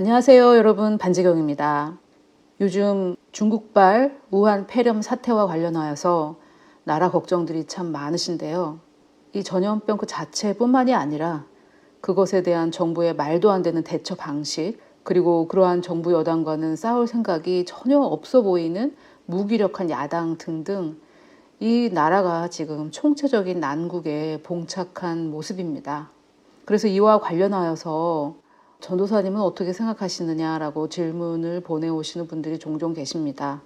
안녕하세요, 여러분. 반지경입니다. 요즘 중국발 우한 폐렴 사태와 관련하여서 나라 걱정들이 참 많으신데요. 이 전염병 그 자체뿐만이 아니라 그것에 대한 정부의 말도 안 되는 대처 방식, 그리고 그러한 정부 여당과는 싸울 생각이 전혀 없어 보이는 무기력한 야당 등등 이 나라가 지금 총체적인 난국에 봉착한 모습입니다. 그래서 이와 관련하여서 전도사님은 어떻게 생각하시느냐라고 질문을 보내오시는 분들이 종종 계십니다.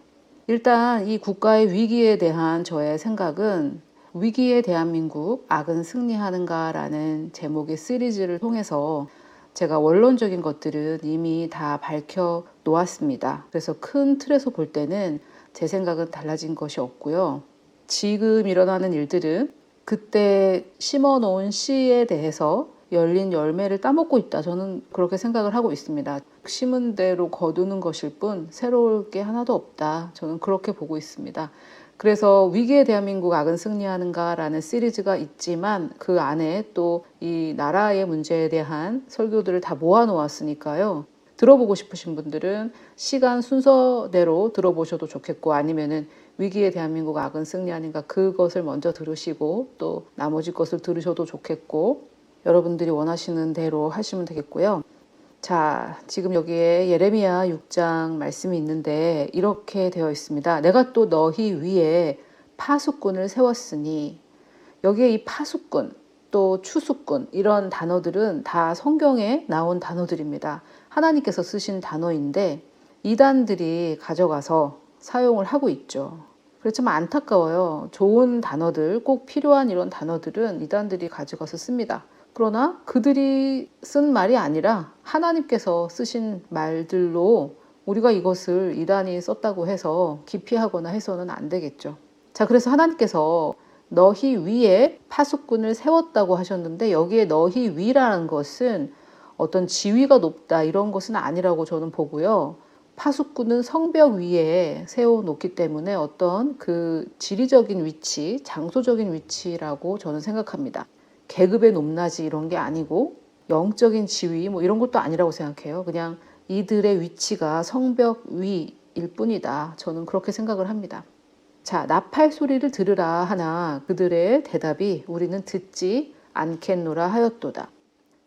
일단 이 국가의 위기에 대한 저의 생각은 위기의 대한민국 악은 승리하는가라는 제목의 시리즈를 통해서 제가 원론적인 것들은 이미 다 밝혀 놓았습니다. 그래서 큰 틀에서 볼 때는 제 생각은 달라진 것이 없고요. 지금 일어나는 일들은 그때 심어 놓은 씨에 대해서 열린 열매를 따먹고 있다. 저는 그렇게 생각을 하고 있습니다. 심은 대로 거두는 것일 뿐 새로울 게 하나도 없다. 저는 그렇게 보고 있습니다. 그래서 위기의 대한민국 악은 승리하는가라는 시리즈가 있지만 그 안에 또 이 나라의 문제에 대한 설교들을 다 모아 놓았으니까요. 들어보고 싶으신 분들은 시간 순서대로 들어보셔도 좋겠고 아니면은 위기의 대한민국 악은 승리하는가 그것을 먼저 들으시고 또 나머지 것을 들으셔도 좋겠고 여러분들이 원하시는 대로 하시면 되겠고요. 자, 지금 여기에 예레미야 6장 말씀이 있는데 이렇게 되어 있습니다. 내가 또 너희 위에 파수꾼을 세웠으니 여기에 이 파수꾼 또 추수꾼 이런 단어들은 다 성경에 나온 단어들입니다. 하나님께서 쓰신 단어인데 이단들이 가져가서 사용을 하고 있죠. 그렇지만 안타까워요. 좋은 단어들, 꼭 필요한 이런 단어들은 이단들이 가져가서 씁니다. 그러나 그들이 쓴 말이 아니라 하나님께서 쓰신 말들로 우리가 이것을 이단이 썼다고 해서 기피하거나 해서는 안 되겠죠. 자, 그래서 하나님께서 너희 위에 파수꾼을 세웠다고 하셨는데 여기에 너희 위라는 것은 어떤 지위가 높다 이런 것은 아니라고 저는 보고요. 파수꾼은 성벽 위에 세워놓기 때문에 어떤 그 지리적인 위치, 장소적인 위치라고 저는 생각합니다. 계급의 높낮이 이런 게 아니고 영적인 지위 뭐 이런 것도 아니라고 생각해요. 그냥 이들의 위치가 성벽 위일 뿐이다. 저는 그렇게 생각을 합니다. 자, 나팔 소리를 들으라 하나 그들의 대답이 우리는 듣지 않겠노라 하였도다.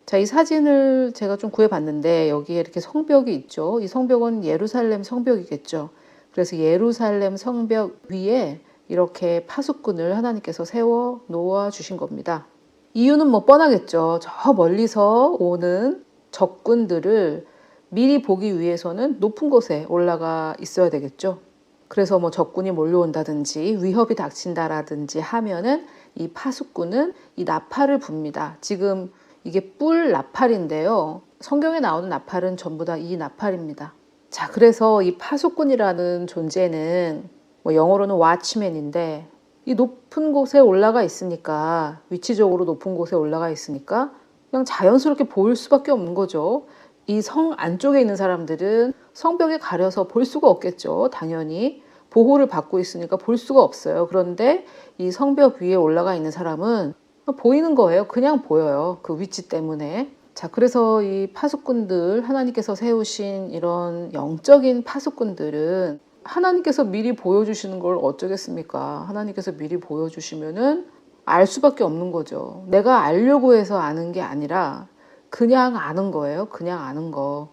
자, 이 사진을 제가 좀 구해봤는데 여기에 이렇게 성벽이 있죠. 이 성벽은 예루살렘 성벽이겠죠. 그래서 예루살렘 성벽 위에 이렇게 파수꾼을 하나님께서 세워 놓아 주신 겁니다. 이유는 뭐 뻔하겠죠. 저 멀리서 오는 적군들을 미리 보기 위해서는 높은 곳에 올라가 있어야 되겠죠. 그래서 뭐 적군이 몰려온다든지 위협이 닥친다라든지 하면은 이 파수꾼은 이 나팔을 붑니다. 지금 이게 뿔 나팔인데요. 성경에 나오는 나팔은 전부 다 이 나팔입니다. 자, 그래서 이 파수꾼이라는 존재는 뭐 영어로는 watchman인데 이 높은 곳에 올라가 있으니까 위치적으로 높은 곳에 올라가 있으니까 그냥 자연스럽게 보일 수밖에 없는 거죠. 이 성 안쪽에 있는 사람들은 성벽에 가려서 볼 수가 없겠죠. 당연히 보호를 받고 있으니까 볼 수가 없어요. 그런데 이 성벽 위에 올라가 있는 사람은 보이는 거예요. 그냥 보여요. 그 위치 때문에. 자, 그래서 이 파수꾼들, 하나님께서 세우신 이런 영적인 파수꾼들은 하나님께서 미리 보여주시는 걸 어쩌겠습니까? 하나님께서 미리 보여주시면은 알 수밖에 없는 거죠. 내가 알려고 해서 아는 게 아니라 그냥 아는 거예요. 그냥 아는 거.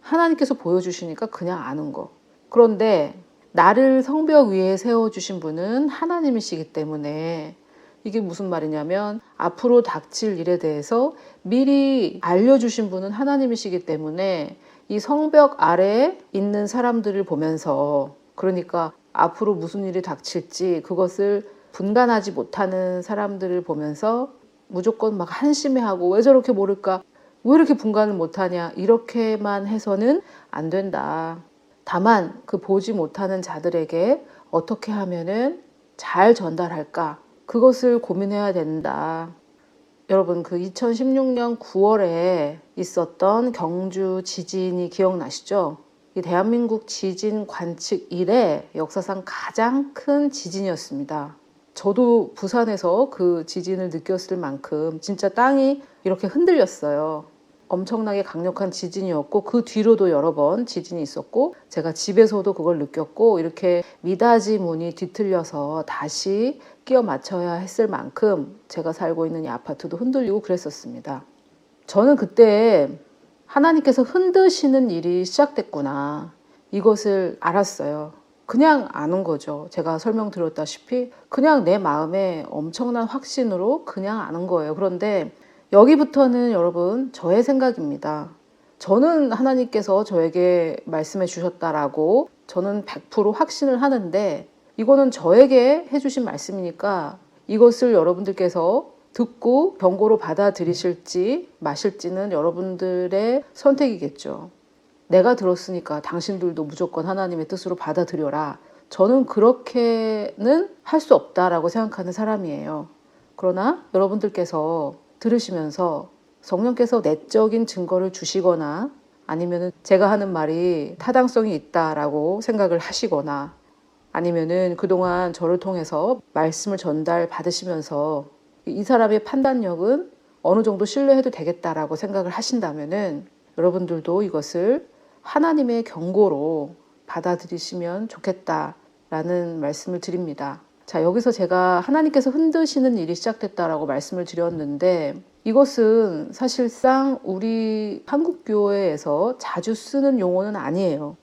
하나님께서 보여주시니까 그냥 아는 거. 그런데 나를 성벽 위에 세워주신 분은 하나님이시기 때문에 이게 무슨 말이냐면 앞으로 닥칠 일에 대해서 미리 알려주신 분은 하나님이시기 때문에 이 성벽 아래에 있는 사람들을 보면서 그러니까 앞으로 무슨 일이 닥칠지 그것을 분간하지 못하는 사람들을 보면서 무조건 막 한심해하고 왜 저렇게 모를까 왜 이렇게 분간을 못하냐 이렇게만 해서는 안 된다. 다만 그 보지 못하는 자들에게 어떻게 하면은 잘 전달할까 그것을 고민해야 된다. 여러분 그 2016년 9월에 있었던 경주 지진이 기억나시죠? 이 대한민국 지진 관측 이래 역사상 가장 큰 지진이었습니다. 저도 부산에서 그 지진을 느꼈을 만큼 진짜 땅이 이렇게 흔들렸어요. 엄청나게 강력한 지진이었고 그 뒤로도 여러 번 지진이 있었고 제가 집에서도 그걸 느꼈고 이렇게 미닫이 문이 뒤틀려서 다시 끼워 맞춰야 했을 만큼 제가 살고 있는 이 아파트도 흔들리고 그랬었습니다. 저는 그때 하나님께서 흔드시는 일이 시작됐구나. 이것을 알았어요. 그냥 아는 거죠. 제가 설명드렸다시피 그냥 내 마음에 엄청난 확신으로 그냥 아는 거예요. 그런데 여기부터는 여러분 저의 생각입니다. 저는 하나님께서 저에게 말씀해 주셨다라고 저는 100% 확신을 하는데 이거는 저에게 해주신 말씀이니까 이것을 여러분들께서 듣고 경고로 받아들이실지 마실지는 여러분들의 선택이겠죠. 내가 들었으니까 당신들도 무조건 하나님의 뜻으로 받아들여라. 저는 그렇게는 할 수 없다라고 생각하는 사람이에요. 그러나 여러분들께서 들으시면서 성령께서 내적인 증거를 주시거나 아니면은 제가 하는 말이 타당성이 있다라고 생각을 하시거나 아니면은 그동안 저를 통해서 말씀을 전달 받으시면서 이 사람의 판단력은 어느 정도 신뢰해도 되겠다라고 생각을 하신다면은 여러분들도 이것을 하나님의 경고로 받아들이시면 좋겠다라는 말씀을 드립니다. 자, 여기서 제가 하나님께서 흔드시는 일이 시작됐다라고 말씀을 드렸는데 이것은 사실상 우리 한국교회에서 자주 쓰는 용어는 아니에요.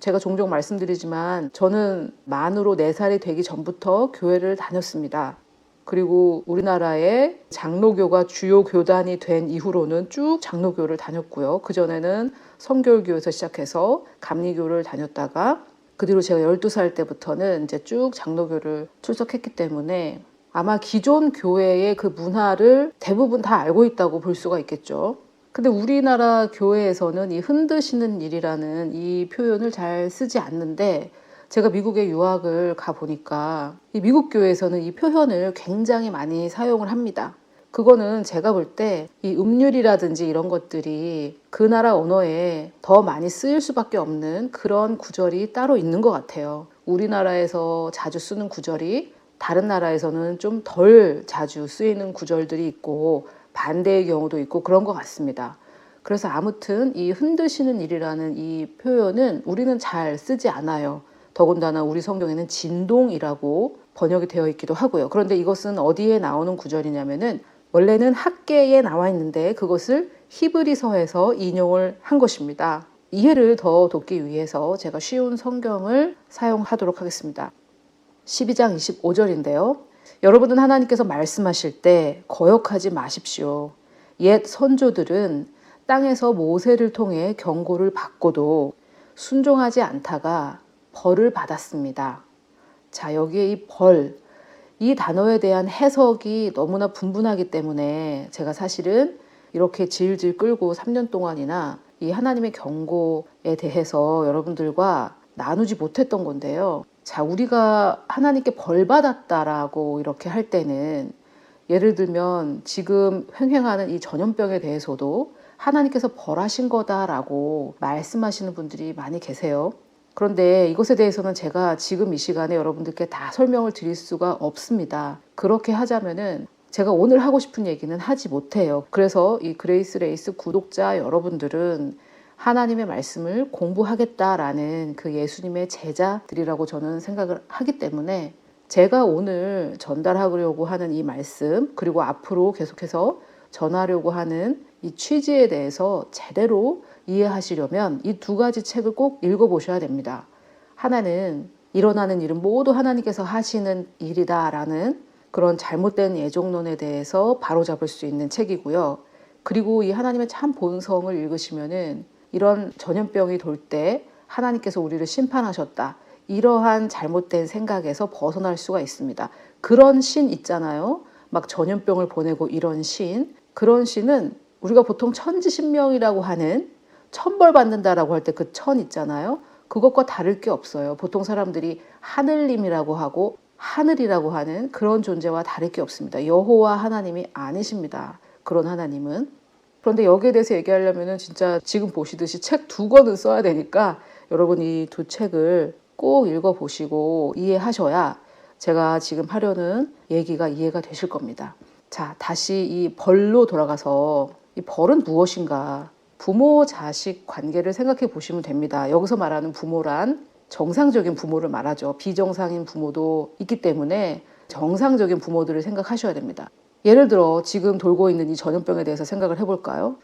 제가 종종 말씀드리지만 저는 만으로 4살이 되기 전부터 교회를 다녔습니다. 그리고 우리나라의 장로교가 주요 교단이 된 이후로는 쭉 장로교를 다녔고요. 그전에는 성결교에서 시작해서 감리교를 다녔다가 그 뒤로 제가 12살 때부터는 이제 쭉 장로교를 출석했기 때문에 아마 기존 교회의 그 문화를 대부분 다 알고 있다고 볼 수가 있겠죠. 근데 우리나라 교회에서는 이 흔드시는 일이라는 이 표현을 잘 쓰지 않는데 제가 미국에 유학을 가 보니까 이 미국 교회에서는 이 표현을 굉장히 많이 사용을 합니다. 그거는 제가 볼 때 이 음률이라든지 이런 것들이 그 나라 언어에 더 많이 쓰일 수밖에 없는 그런 구절이 따로 있는 것 같아요. 우리나라에서 자주 쓰는 구절이 다른 나라에서는 좀 덜 자주 쓰이는 구절들이 있고 반대의 경우도 있고 그런 것 같습니다. 그래서 아무튼 이 흔드시는 일이라는 이 표현은 우리는 잘 쓰지 않아요. 더군다나 우리 성경에는 진동이라고 번역이 되어 있기도 하고요. 그런데 이것은 어디에 나오는 구절이냐면은 원래는 학계에 나와 있는데 그것을 히브리서에서 인용을 한 것입니다. 이해를 더 돕기 위해서 제가 쉬운 성경을 사용하도록 하겠습니다. 12장 25절인데요. 여러분은 하나님께서 말씀하실 때 거역하지 마십시오. 옛 선조들은 땅에서 모세를 통해 경고를 받고도 순종하지 않다가 벌을 받았습니다. 자, 여기에 이 벌, 이 단어에 대한 해석이 너무나 분분하기 때문에 제가 사실은 이렇게 질질 끌고 3년 동안이나 이 하나님의 경고에 대해서 여러분들과 나누지 못했던 건데요. 자, 우리가 하나님께 벌 받았다라고 이렇게 할 때는 예를 들면 지금 횡행하는 이 전염병에 대해서도 하나님께서 벌하신 거다라고 말씀하시는 분들이 많이 계세요. 그런데 이것에 대해서는 제가 지금 이 시간에 여러분들께 다 설명을 드릴 수가 없습니다. 그렇게 하자면은 제가 오늘 하고 싶은 얘기는 하지 못해요. 그래서 이 그레이스 레이스 구독자 여러분들은 하나님의 말씀을 공부하겠다라는 그 예수님의 제자들이라고 저는 생각을 하기 때문에 제가 오늘 전달하려고 하는 이 말씀 그리고 앞으로 계속해서 전하려고 하는 이 취지에 대해서 제대로 이해하시려면 이 두 가지 책을 꼭 읽어보셔야 됩니다. 하나는 일어나는 일은 모두 하나님께서 하시는 일이다라는 그런 잘못된 예정론에 대해서 바로잡을 수 있는 책이고요. 그리고 이 하나님의 참 본성을 읽으시면은 이런 전염병이 돌 때 하나님께서 우리를 심판하셨다. 이러한 잘못된 생각에서 벗어날 수가 있습니다. 그런 신 있잖아요. 막 전염병을 보내고 이런 신. 그런 신은 우리가 보통 천지신명이라고 하는 천벌 받는다라고 할 때 그 천 있잖아요. 그것과 다를 게 없어요. 보통 사람들이 하늘님이라고 하고 하늘이라고 하는 그런 존재와 다를 게 없습니다. 여호와 하나님이 아니십니다. 그런 하나님은. 그런데 여기에 대해서 얘기하려면은 진짜 지금 보시듯이 책 두 권은 써야 되니까 여러분 이 두 책을 꼭 읽어 보시고 이해하셔야 제가 지금 하려는 얘기가 이해가 되실 겁니다. 자, 다시 이 벌로 돌아가서 이 벌은 무엇인가? 부모 자식 관계를 생각해 보시면 됩니다. 여기서 말하는 부모란 정상적인 부모를 말하죠. 비정상인 부모도 있기 때문에 정상적인 부모들을 생각하셔야 됩니다. 예를 들어 지금 돌고 있는 이 전염병에 대해서 생각을 해볼까요?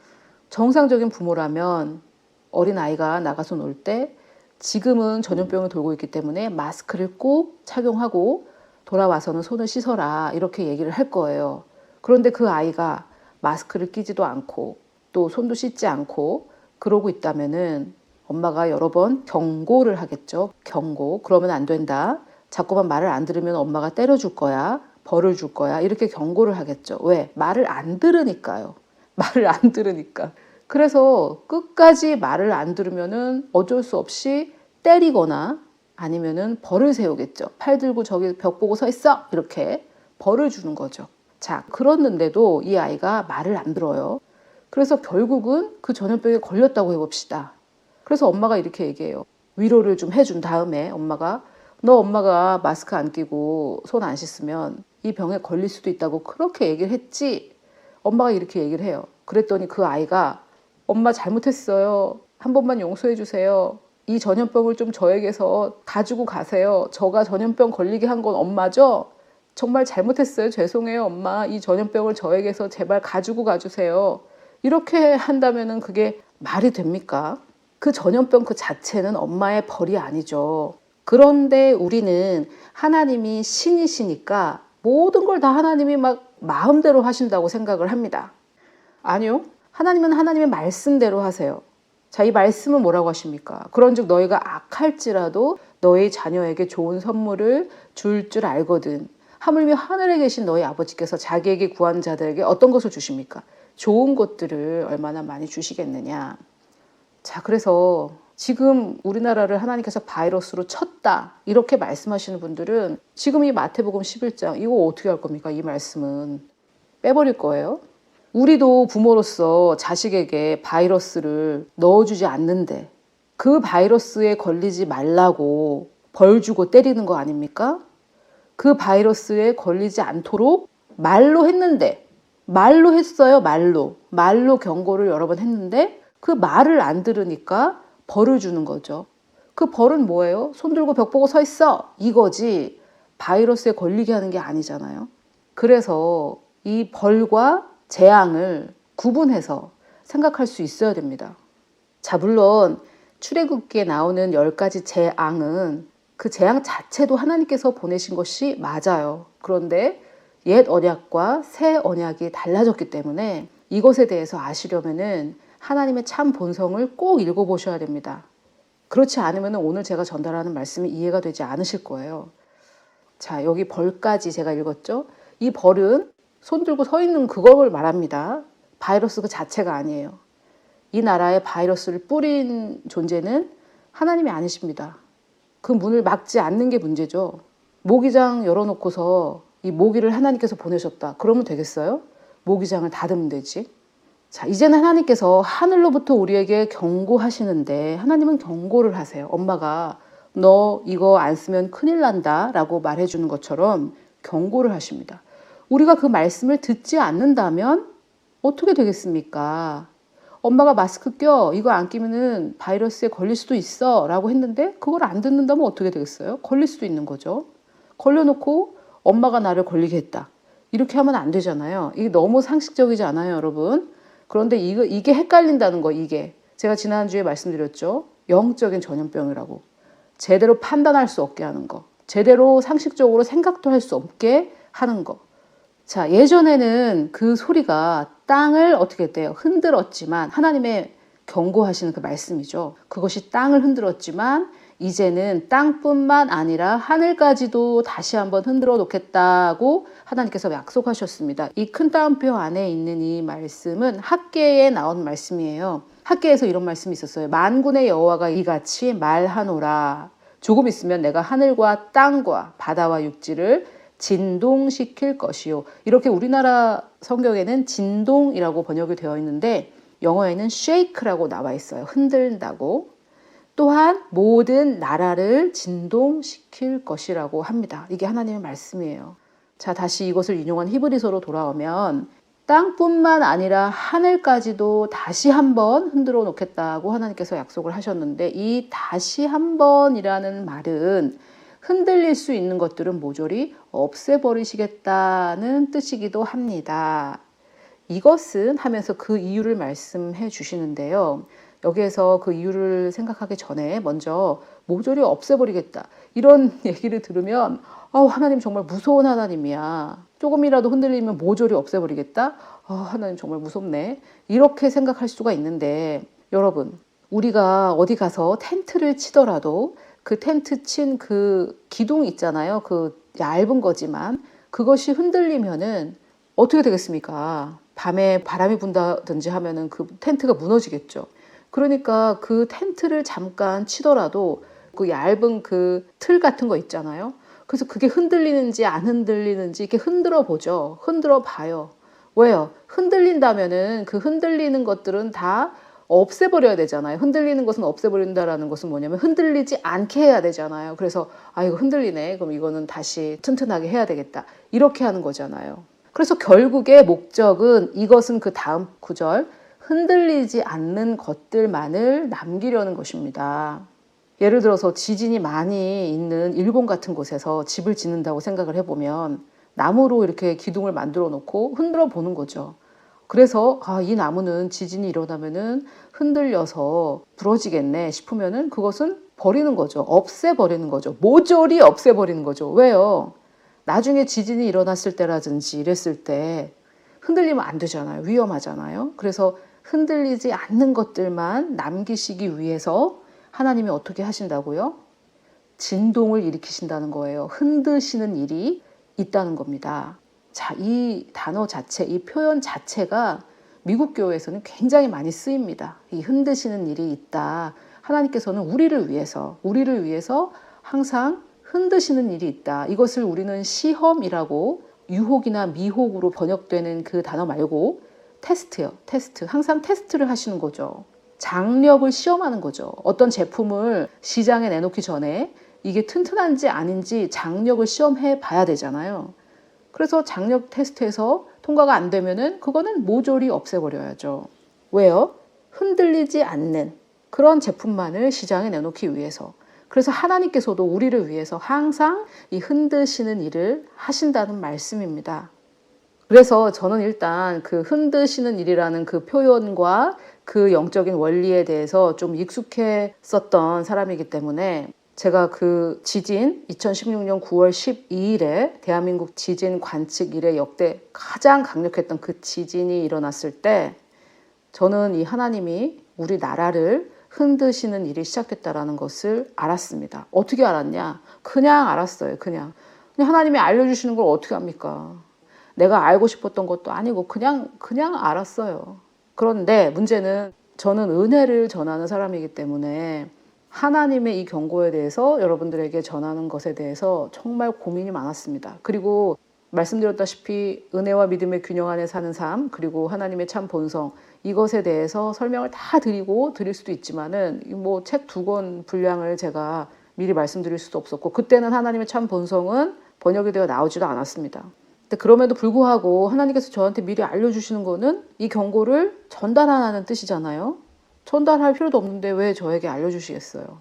정상적인 부모라면 어린 아이가 나가서 놀 때 지금은 전염병이 돌고 있기 때문에 마스크를 꼭 착용하고 돌아와서는 손을 씻어라 이렇게 얘기를 할 거예요. 그런데 그 아이가 마스크를 끼지도 않고 또 손도 씻지 않고 그러고 있다면은 엄마가 여러 번 경고를 하겠죠. 경고. 그러면 안 된다. 자꾸만 말을 안 들으면 엄마가 때려줄 거야. 벌을 줄 거야. 이렇게 경고를 하겠죠. 왜? 말을 안 들으니까요. 말을 안 들으니까. 그래서 끝까지 말을 안 들으면은 어쩔 수 없이 때리거나 아니면은 벌을 세우겠죠. 팔 들고 저기 벽 보고 서 있어. 이렇게 벌을 주는 거죠. 자, 그렇는데도 이 아이가 말을 안 들어요. 그래서 결국은 그 전염병에 걸렸다고 해봅시다. 그래서 엄마가 이렇게 얘기해요. 위로를 좀 해준 다음에 엄마가 너 엄마가 마스크 안 끼고 손 안 씻으면 이 병에 걸릴 수도 있다고 그렇게 얘기를 했지. 엄마가 이렇게 얘기를 해요. 그랬더니 그 아이가 엄마 잘못했어요. 한 번만 용서해 주세요. 이 전염병을 좀 저에게서 가지고 가세요. 저가 전염병 걸리게 한 건 엄마죠? 정말 잘못했어요. 죄송해요, 엄마. 이 전염병을 저에게서 제발 가지고 가주세요. 이렇게 한다면은 그게 말이 됩니까? 그 전염병 그 자체는 엄마의 벌이 아니죠. 그런데 우리는 하나님이 신이시니까 모든 걸 다 하나님이 막 마음대로 하신다고 생각을 합니다. 아니요. 하나님은 하나님의 말씀대로 하세요. 자, 이 말씀은 뭐라고 하십니까? 그런즉 너희가 악할지라도 너희 자녀에게 좋은 선물을 줄줄 알거든. 하물며 하늘에 계신 너희 아버지께서 자기에게 구한 자들에게 어떤 것을 주십니까? 좋은 것들을 얼마나 많이 주시겠느냐. 자, 그래서 지금 우리나라를 하나님께서 바이러스로 쳤다. 이렇게 말씀하시는 분들은 지금 이 마태복음 11장 이거 어떻게 할 겁니까? 이 말씀은 빼버릴 거예요. 우리도 부모로서 자식에게 바이러스를 넣어주지 않는데 그 바이러스에 걸리지 말라고 벌 주고 때리는 거 아닙니까? 그 바이러스에 걸리지 않도록 말로 했는데 말로 했어요, 말로. 말로 경고를 여러 번 했는데 그 말을 안 들으니까 벌을 주는 거죠. 그 벌은 뭐예요? 손 들고 벽 보고 서 있어. 이거지. 바이러스에 걸리게 하는 게 아니잖아요. 그래서 이 벌과 재앙을 구분해서 생각할 수 있어야 됩니다. 자, 물론 출애굽기에 나오는 열 가지 재앙은 그 재앙 자체도 하나님께서 보내신 것이 맞아요. 그런데 옛 언약과 새 언약이 달라졌기 때문에 이것에 대해서 아시려면은 하나님의 참 본성을 꼭 읽어보셔야 됩니다. 그렇지 않으면 오늘 제가 전달하는 말씀이 이해가 되지 않으실 거예요. 자, 여기 벌까지 제가 읽었죠? 이 벌은 손 들고 서 있는 그걸 말합니다. 바이러스 그 자체가 아니에요. 이 나라에 바이러스를 뿌린 존재는 하나님이 아니십니다. 그 문을 막지 않는 게 문제죠. 모기장 열어놓고서 이 모기를 하나님께서 보내셨다. 그러면 되겠어요? 모기장을 닫으면 되지. 자, 이제는 하나님께서 하늘로부터 우리에게 경고하시는데 하나님은 경고를 하세요. 엄마가 너 이거 안 쓰면 큰일 난다 라고 말해주는 것처럼 경고를 하십니다. 우리가 그 말씀을 듣지 않는다면 어떻게 되겠습니까? 엄마가 마스크 껴 이거 안 끼면은 바이러스에 걸릴 수도 있어 라고 했는데 그걸 안 듣는다면 어떻게 되겠어요? 걸릴 수도 있는 거죠. 걸려놓고 엄마가 나를 걸리게 했다. 이렇게 하면 안 되잖아요. 이게 너무 상식적이지 않아요, 여러분? 그런데 이거, 이게 헷갈린다는 거, 이게. 제가 지난주에 말씀드렸죠. 영적인 전염병이라고. 제대로 판단할 수 없게 하는 거. 제대로 상식적으로 생각도 할 수 없게 하는 거. 자, 예전에는 그 소리가 땅을 어떻게 했대요? 흔들었지만, 하나님의 경고하시는 그 말씀이죠. 그것이 땅을 흔들었지만, 이제는 땅뿐만 아니라 하늘까지도 다시 한번 흔들어 놓겠다고 하나님께서 약속하셨습니다. 이 큰 따옴표 안에 있는 이 말씀은 학계에 나온 말씀이에요. 학계에서 이런 말씀이 있었어요. 만군의 여호와가 이같이 말하노라. 조금 있으면 내가 하늘과 땅과 바다와 육지를 진동시킬 것이요. 이렇게 우리나라 성경에는 진동이라고 번역이 되어 있는데 영어에는 shake라고 나와 있어요. 흔들다고. 또한 모든 나라를 진동시킬 것이라고 합니다. 이게 하나님의 말씀이에요. 자, 다시 이것을 인용한 히브리서로 돌아오면 땅뿐만 아니라 하늘까지도 다시 한번 흔들어 놓겠다고 하나님께서 약속을 하셨는데 이 다시 한번이라는 말은 흔들릴 수 있는 것들은 모조리 없애버리시겠다는 뜻이기도 합니다. 이것은 하면서 그 이유를 말씀해 주시는데요. 여기에서 그 이유를 생각하기 전에 먼저 모조리 없애버리겠다. 이런 얘기를 들으면 아, 하나님 정말 무서운 하나님이야. 조금이라도 흔들리면 모조리 없애버리겠다? 아, 하나님 정말 무섭네. 이렇게 생각할 수가 있는데 여러분, 우리가 어디 가서 텐트를 치더라도 그 텐트 친 그 기둥 있잖아요. 그 얇은 거지만 그것이 흔들리면은 어떻게 되겠습니까? 밤에 바람이 분다든지 하면은 그 텐트가 무너지겠죠. 그러니까 그 텐트를 잠깐 치더라도 그 얇은 그 틀 같은 거 있잖아요. 그래서 그게 흔들리는지 안 흔들리는지 이렇게 흔들어 보죠. 흔들어 봐요. 왜요? 흔들린다면은 그 흔들리는 것들은 다 없애버려야 되잖아요. 흔들리는 것은 없애버린다라는 것은 뭐냐면 흔들리지 않게 해야 되잖아요. 그래서 아 이거 흔들리네. 그럼 이거는 다시 튼튼하게 해야 되겠다. 이렇게 하는 거잖아요. 그래서 결국의 목적은 이것은 그 다음 구절 흔들리지 않는 것들만을 남기려는 것입니다. 예를 들어서 지진이 많이 있는 일본 같은 곳에서 집을 짓는다고 생각을 해보면 나무로 이렇게 기둥을 만들어 놓고 흔들어 보는 거죠. 그래서 아, 이 나무는 지진이 일어나면은 흔들려서 부러지겠네 싶으면은 그것은 버리는 거죠. 없애버리는 거죠. 모조리 없애버리는 거죠. 왜요? 나중에 지진이 일어났을 때라든지 이랬을 때 흔들리면 안 되잖아요. 위험하잖아요. 그래서 흔들리지 않는 것들만 남기시기 위해서 하나님이 어떻게 하신다고요? 진동을 일으키신다는 거예요. 흔드시는 일이 있다는 겁니다. 자, 이 단어 자체, 이 표현 자체가 미국 교회에서는 굉장히 많이 쓰입니다. 이 흔드시는 일이 있다. 하나님께서는 우리를 위해서, 우리를 위해서 항상 흔드시는 일이 있다. 이것을 우리는 시험이라고 유혹이나 미혹으로 번역되는 그 단어 말고 테스트요. 테스트. 항상 테스트를 하시는 거죠. 장력을 시험하는 거죠. 어떤 제품을 시장에 내놓기 전에 이게 튼튼한지 아닌지 장력을 시험해 봐야 되잖아요. 그래서 장력 테스트에서 통과가 안 되면은 그거는 모조리 없애버려야죠. 왜요? 흔들리지 않는 그런 제품만을 시장에 내놓기 위해서. 그래서 하나님께서도 우리를 위해서 항상 이 흔드시는 일을 하신다는 말씀입니다. 그래서 저는 일단 그 흔드시는 일이라는 그 표현과 그 영적인 원리에 대해서 좀 익숙했었던 사람이기 때문에 제가 그 지진 2016년 9월 12일에 대한민국 지진 관측 이래 역대 가장 강력했던 그 지진이 일어났을 때 저는 이 하나님이 우리 나라를 흔드시는 일이 시작됐다라는 것을 알았습니다. 어떻게 알았냐? 그냥 알았어요. 그냥. 하나님이 알려주시는 걸 어떻게 합니까? 내가 알고 싶었던 것도 아니고 그냥 그냥 알았어요. 그런데 문제는 저는 은혜를 전하는 사람이기 때문에 하나님의 이 경고에 대해서 여러분들에게 전하는 것에 대해서 정말 고민이 많았습니다. 그리고 말씀드렸다시피 은혜와 믿음의 균형 안에 사는 삶, 그리고 하나님의 참 본성, 이것에 대해서 설명을 다 드리고 드릴 수도 있지만은 뭐 책 두 권 분량을 제가 미리 말씀드릴 수도 없었고, 그때는 하나님의 참 본성은 번역이 되어 나오지도 않았습니다. 근데 그럼에도 불구하고 하나님께서 저한테 미리 알려주시는 거는 이 경고를 전달하라는 뜻이잖아요. 전달할 필요도 없는데 왜 저에게 알려주시겠어요?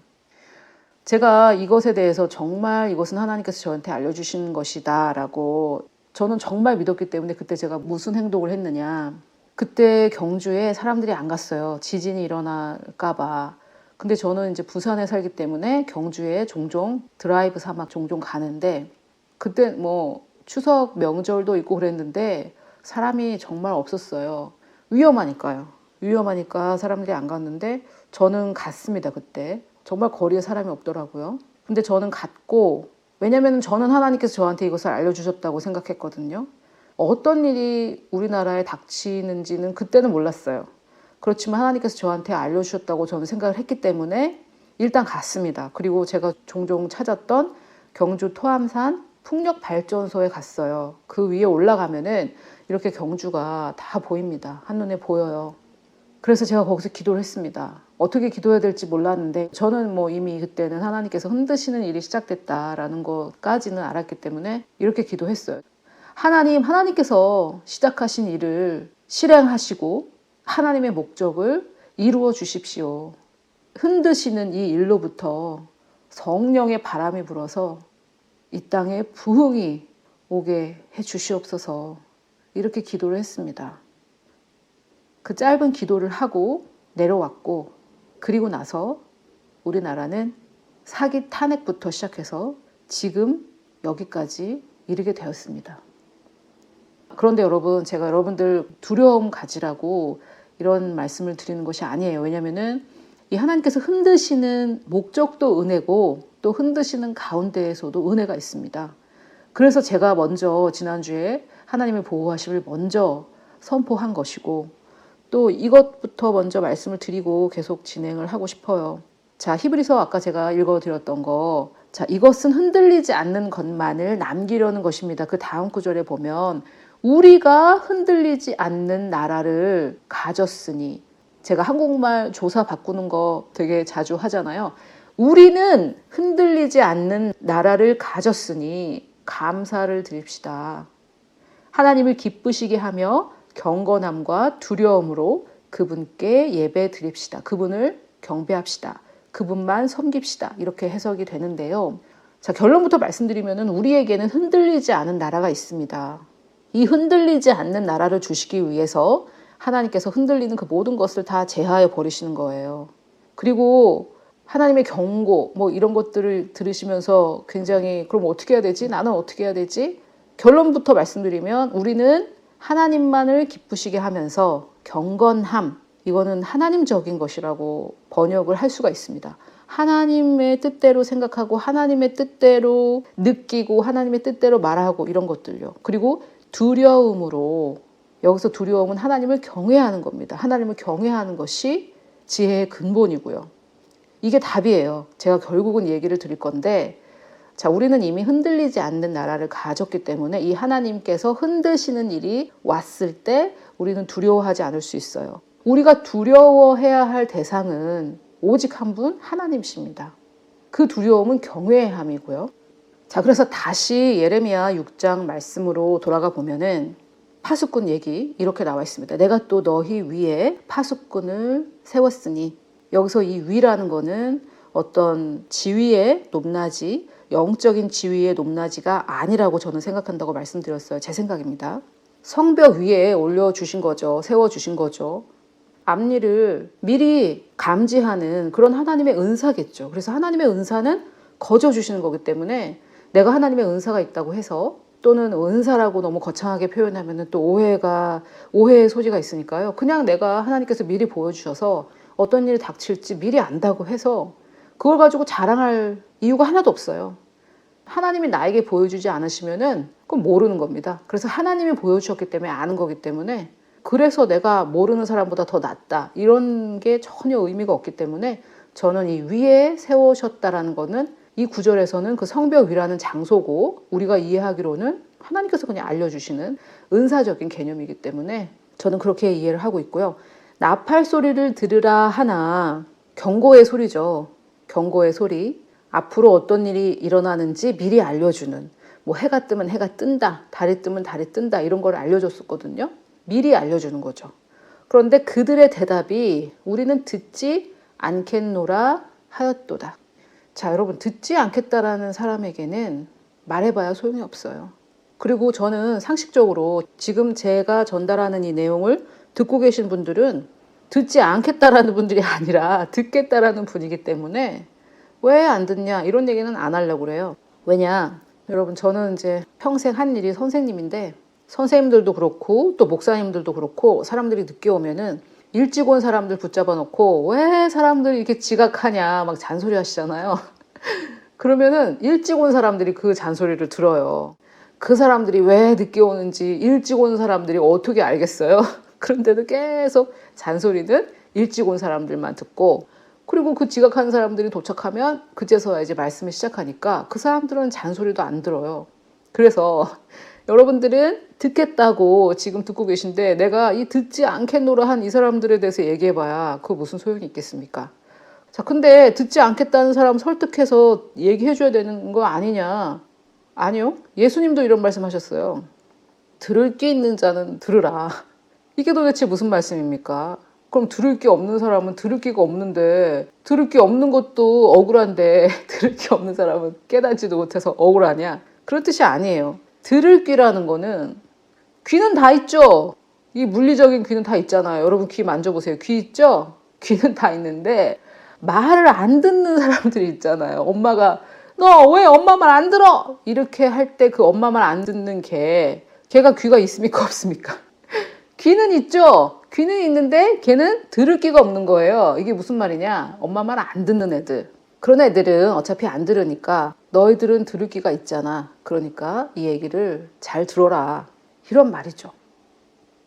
제가 이것에 대해서 정말 이것은 하나님께서 저한테 알려주신 것이다 라고 저는 정말 믿었기 때문에 그때 제가 무슨 행동을 했느냐. 그때 경주에 사람들이 안 갔어요. 지진이 일어날까봐. 근데 저는 이제 부산에 살기 때문에 경주에 종종 드라이브 사막 종종 가는데 그때 뭐 추석 명절도 있고 그랬는데 사람이 정말 없었어요. 위험하니까요. 위험하니까 사람들이 안 갔는데 저는 갔습니다. 그때 정말 거리에 사람이 없더라고요. 근데 저는 갔고 왜냐면 저는 하나님께서 저한테 이것을 알려주셨다고 생각했거든요. 어떤 일이 우리나라에 닥치는지는 그때는 몰랐어요. 그렇지만 하나님께서 저한테 알려주셨다고 저는 생각을 했기 때문에 일단 갔습니다. 그리고 제가 종종 찾았던 경주 토암산 풍력 발전소에 갔어요. 그 위에 올라가면은 이렇게 경주가 다 보입니다. 한눈에 보여요. 그래서 제가 거기서 기도를 했습니다. 어떻게 기도해야 될지 몰랐는데 저는 뭐 이미 그때는 하나님께서 흔드시는 일이 시작됐다라는 것까지는 알았기 때문에 이렇게 기도했어요. 하나님, 하나님께서 시작하신 일을 실행하시고 하나님의 목적을 이루어 주십시오. 흔드시는 이 일로부터 성령의 바람이 불어서 이 땅에 부흥이 오게 해 주시옵소서. 이렇게 기도를 했습니다. 그 짧은 기도를 하고 내려왔고, 그리고 나서 우리나라는 사기 탄핵부터 시작해서 지금 여기까지 이르게 되었습니다. 그런데 여러분, 제가 여러분들 두려움 가지라고 이런 말씀을 드리는 것이 아니에요. 왜냐면은 이 하나님께서 흔드시는 목적도 은혜고 또 흔드시는 가운데에서도 은혜가 있습니다. 그래서 제가 먼저 지난주에 하나님의 보호하심을 먼저 선포한 것이고 또 이것부터 먼저 말씀을 드리고 계속 진행을 하고 싶어요. 자, 히브리서 아까 제가 읽어 드렸던 거. 자, 이것은 흔들리지 않는 것만을 남기려는 것입니다. 그 다음 구절에 보면 우리가 흔들리지 않는 나라를 가졌으니 제가 한국말 조사 바꾸는 거 되게 자주 하잖아요. 우리는 흔들리지 않는 나라를 가졌으니 감사를 드립시다. 하나님을 기쁘시게 하며 경건함과 두려움으로 그분께 예배 드립시다. 그분을 경배합시다. 그분만 섬깁시다. 이렇게 해석이 되는데요. 자, 결론부터 말씀드리면 우리에게는 흔들리지 않은 나라가 있습니다. 이 흔들리지 않는 나라를 주시기 위해서 하나님께서 흔들리는 그 모든 것을 다 제하해 버리시는 거예요. 그리고 하나님의 경고, 뭐 이런 것들을 들으시면서 굉장히 그럼 어떻게 해야 되지? 나는 어떻게 해야 되지? 결론부터 말씀드리면 우리는 하나님만을 기쁘시게 하면서 경건함, 이거는 하나님적인 것이라고 번역을 할 수가 있습니다. 하나님의 뜻대로 생각하고 하나님의 뜻대로 느끼고 하나님의 뜻대로 말하고 이런 것들요. 그리고 두려움으로 여기서 두려움은 하나님을 경외하는 겁니다. 하나님을 경외하는 것이 지혜의 근본이고요. 이게 답이에요. 제가 결국은 얘기를 드릴 건데 자, 우리는 이미 흔들리지 않는 나라를 가졌기 때문에 이 하나님께서 흔드시는 일이 왔을 때 우리는 두려워하지 않을 수 있어요. 우리가 두려워해야 할 대상은 오직 한 분 하나님이십니다. 그 두려움은 경외함이고요. 자, 그래서 다시 예레미야 6장 말씀으로 돌아가 보면은 파수꾼 얘기 이렇게 나와 있습니다. 내가 또 너희 위에 파수꾼을 세웠으니 여기서 이 위라는 거는 어떤 지위의 높낮이, 영적인 지위의 높낮이가 아니라고 저는 생각한다고 말씀드렸어요. 제 생각입니다. 성벽 위에 올려주신 거죠. 세워주신 거죠. 앞일을 미리 감지하는 그런 하나님의 은사겠죠. 그래서 하나님의 은사는 거저 주시는 거기 때문에 내가 하나님의 은사가 있다고 해서 또는 은사라고 너무 거창하게 표현하면 또 오해가 오해의 소지가 있으니까요. 그냥 내가 하나님께서 미리 보여주셔서 어떤 일이 닥칠지 미리 안다고 해서 그걸 가지고 자랑할 이유가 하나도 없어요. 하나님이 나에게 보여주지 않으시면은 그건 모르는 겁니다. 그래서 하나님이 보여주셨기 때문에 아는 거기 때문에 그래서 내가 모르는 사람보다 더 낫다 이런 게 전혀 의미가 없기 때문에 저는 이 위에 세우셨다라는 거는 이 구절에서는 그 성벽 위라는 장소고 우리가 이해하기로는 하나님께서 그냥 알려주시는 은사적인 개념이기 때문에 저는 그렇게 이해를 하고 있고요. 나팔 소리를 들으라 하나 경고의 소리죠. 경고의 소리. 앞으로 어떤 일이 일어나는지 미리 알려주는 뭐 해가 뜨면 해가 뜬다, 달이 뜨면 달이 뜬다 이런 걸 알려줬었거든요. 미리 알려주는 거죠. 그런데 그들의 대답이 우리는 듣지 않겠노라 하였도다. 자, 여러분 듣지 않겠다라는 사람에게는 말해봐야 소용이 없어요. 그리고 저는 상식적으로 지금 제가 전달하는 이 내용을 듣고 계신 분들은 듣지 않겠다라는 분들이 아니라 듣겠다라는 분이기 때문에 왜 안 듣냐 이런 얘기는 안 하려고 그래요. 왜냐? 여러분 저는 이제 평생 한 일이 선생님인데 선생님들도 그렇고 또 목사님들도 그렇고 사람들이 늦게 오면은 일찍 온 사람들 붙잡아 놓고 왜 사람들이 이렇게 지각하냐 막 잔소리 하시잖아요. 그러면은 일찍 온 사람들이 그 잔소리를 들어요. 그 사람들이 왜 늦게 오는지 일찍 온 사람들이 어떻게 알겠어요? 그런데도 계속 잔소리는 일찍 온 사람들만 듣고 그리고 그 지각한 사람들이 도착하면 그제서야 이제 말씀을 시작하니까 그 사람들은 잔소리도 안 들어요. 그래서 여러분들은 듣겠다고 지금 듣고 계신데 내가 이 듣지 않겠노라 한 이 사람들에 대해서 얘기해봐야 그거 무슨 소용이 있겠습니까? 자, 근데 듣지 않겠다는 사람 설득해서 얘기해줘야 되는 거 아니냐? 아니요. 예수님도 이런 말씀 하셨어요. 들을 게 있는 자는 들으라. 이게 도대체 무슨 말씀입니까? 그럼 들을 게 없는 사람은 들을 게가 없는데 들을 게 없는 것도 억울한데 들을 게 없는 사람은 깨닫지도 못해서 억울하냐? 그런 뜻이 아니에요. 들을 귀라는 거는 귀는 다 있죠. 이 물리적인 귀는 다 있잖아요. 여러분 귀 만져보세요. 귀 있죠? 귀는 다 있는데 말을 안 듣는 사람들이 있잖아요. 엄마가 너 왜 엄마 말 안 들어? 이렇게 할 때 그 엄마 말 안 듣는 걔, 걔가 귀가 있습니까? 없습니까? 귀는 있죠? 귀는 있는데 걔는 들을 귀가 없는 거예요. 이게 무슨 말이냐? 엄마 말 안 듣는 애들. 그런 애들은 어차피 안 들으니까 너희들은 들을 귀가 있잖아. 그러니까 이 얘기를 잘 들어라. 이런 말이죠.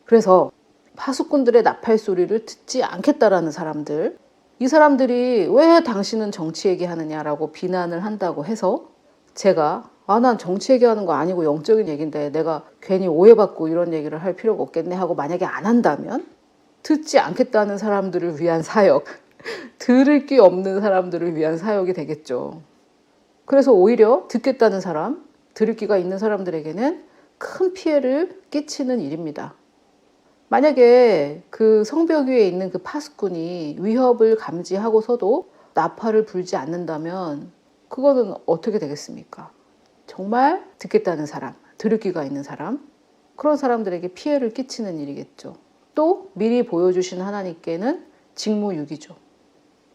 그래서 파수꾼들의 나팔 소리를 듣지 않겠다라는 사람들, 이 사람들이 왜 당신은 정치 얘기하느냐라고 비난을 한다고 해서 제가 아, 난 정치 얘기하는 거 아니고 영적인 얘기인데 내가 괜히 오해받고 이런 얘기를 할 필요가 없겠네 하고 만약에 안 한다면 듣지 않겠다는 사람들을 위한 사역, 들을 게 없는 사람들을 위한 사역이 되겠죠. 그래서 오히려 듣겠다는 사람, 들을 귀가 있는 사람들에게는 큰 피해를 끼치는 일입니다. 만약에 그 성벽 위에 있는 그 파수꾼이 위협을 감지하고서도 나팔을 불지 않는다면 그거는 어떻게 되겠습니까? 정말 듣겠다는 사람, 들을 귀가 있는 사람, 그런 사람들에게 피해를 끼치는 일이겠죠. 또 미리 보여주신 하나님께는 직무유기죠.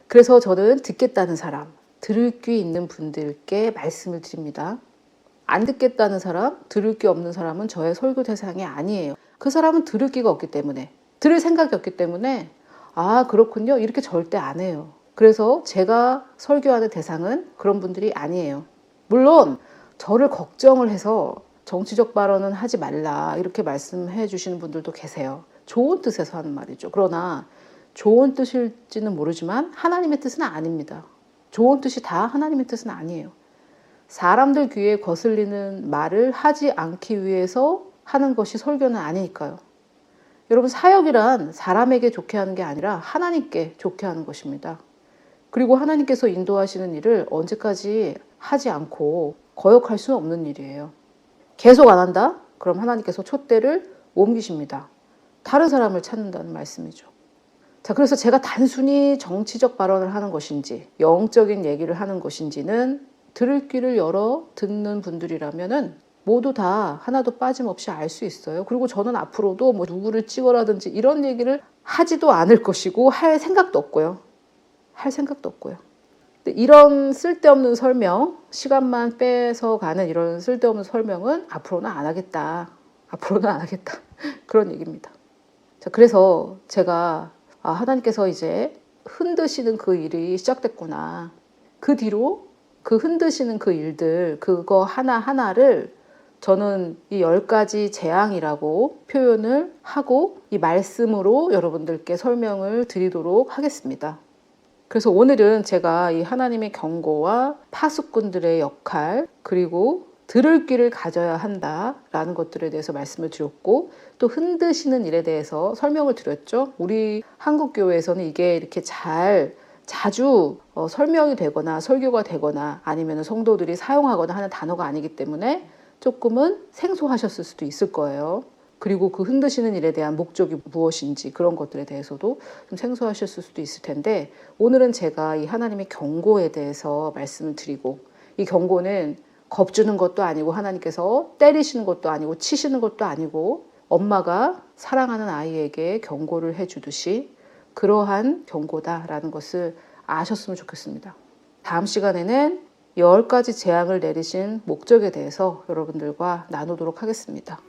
그래서 저는 듣겠다는 사람, 들을 귀 있는 분들께 말씀을 드립니다. 안 듣겠다는 사람, 들을 귀 없는 사람은 저의 설교 대상이 아니에요. 그 사람은 들을 귀가 없기 때문에, 들을 생각이 없기 때문에, 아, 그렇군요. 이렇게 절대 안 해요. 그래서 제가 설교하는 대상은 그런 분들이 아니에요. 물론, 저를 걱정을 해서 정치적 발언은 하지 말라. 이렇게 말씀해 주시는 분들도 계세요. 좋은 뜻에서 하는 말이죠. 그러나, 좋은 뜻일지는 모르지만, 하나님의 뜻은 아닙니다. 좋은 뜻이 다 하나님의 뜻은 아니에요. 사람들 귀에 거슬리는 말을 하지 않기 위해서 하는 것이 설교는 아니니까요. 여러분, 사역이란 사람에게 좋게 하는 게 아니라 하나님께 좋게 하는 것입니다. 그리고 하나님께서 인도하시는 일을 언제까지 하지 않고 거역할 수 없는 일이에요. 계속 안 한다? 그럼 하나님께서 촛대를 옮기십니다. 다른 사람을 찾는다는 말씀이죠. 자, 그래서 제가 단순히 정치적 발언을 하는 것인지, 영적인 얘기를 하는 것인지는 들을 귀를 열어 듣는 분들이라면은 모두 다 하나도 빠짐없이 알 수 있어요. 그리고 저는 앞으로도 뭐 누구를 찍어라든지 이런 얘기를 하지도 않을 것이고 할 생각도 없고요. 할 생각도 없고요. 이런 쓸데없는 설명, 시간만 빼서 가는 이런 쓸데없는 설명은 앞으로는 안 하겠다. 앞으로는 안 하겠다. 그런 얘기입니다. 자, 그래서 제가 아, 하나님께서 이제 흔드시는 그 일이 시작됐구나. 그 뒤로 그 흔드시는 그 일들, 그거 하나하나를 저는 이 열 가지 재앙이라고 표현을 하고 이 말씀으로 여러분들께 설명을 드리도록 하겠습니다. 그래서 오늘은 제가 이 하나님의 경고와 파수꾼들의 역할, 그리고 들을 귀를 가져야 한다라는 것들에 대해서 말씀을 드렸고, 또 흔드시는 일에 대해서 설명을 드렸죠. 우리 한국 교회에서는 이게 이렇게 잘 자주 어, 설명이 되거나 설교가 되거나 아니면 성도들이 사용하거나 하는 단어가 아니기 때문에 조금은 생소하셨을 수도 있을 거예요. 그리고 그 흔드시는 일에 대한 목적이 무엇인지 그런 것들에 대해서도 좀 생소하셨을 수도 있을 텐데 오늘은 제가 이 하나님의 경고에 대해서 말씀을 드리고 이 경고는 겁주는 것도 아니고 하나님께서 때리시는 것도 아니고 치시는 것도 아니고 엄마가 사랑하는 아이에게 경고를 해주듯이 그러한 경고다라는 것을 아셨으면 좋겠습니다. 다음 시간에는 열 가지 재앙을 내리신 목적에 대해서 여러분들과 나누도록 하겠습니다.